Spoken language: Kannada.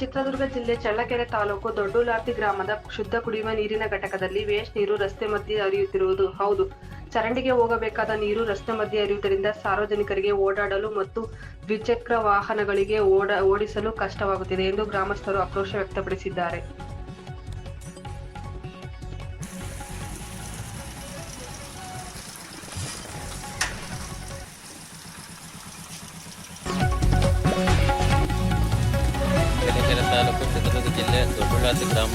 ಚಿತ್ರದುರ್ಗ ಜಿಲ್ಲೆ ಚಳ್ಳಕೆರೆ ತಾಲೂಕು ದೊಡ್ಡುಲಾರ್ತಿ ಗ್ರಾಮದ ಶುದ್ಧ ಕುಡಿಯುವ ನೀರಿನ ಘಟಕದಲ್ಲಿ ವೇಸ್ಟ್ ನೀರು ರಸ್ತೆ ಮಧ್ಯೆ ಹರಿಯುತ್ತಿರುವುದು ಹೌದು. ಚರಂಡಿಗೆ ಹೋಗಬೇಕಾದ ನೀರು ರಸ್ತೆ ಮಧ್ಯೆ ಹರಿಯುವುದರಿಂದ ಸಾರ್ವಜನಿಕರಿಗೆ ಓಡಾಡಲು ಮತ್ತು ದ್ವಿಚಕ್ರ ವಾಹನಗಳಿಗೆ ಓಡ, ಓಡಿಸಲು ಕಷ್ಟವಾಗುತ್ತಿದೆ ಎಂದು ಗ್ರಾಮಸ್ಥರು ಆಕ್ರೋಶ ವ್ಯಕ್ತಪಡಿಸಿದ್ದಾರೆ. ತಾಲೂಕು ಚಿತ್ರದುರ್ಗ ಜಿಲ್ಲೆ ದೊಡ್ಡಬಳ್ಳಾಪುರ ಗ್ರಾಮ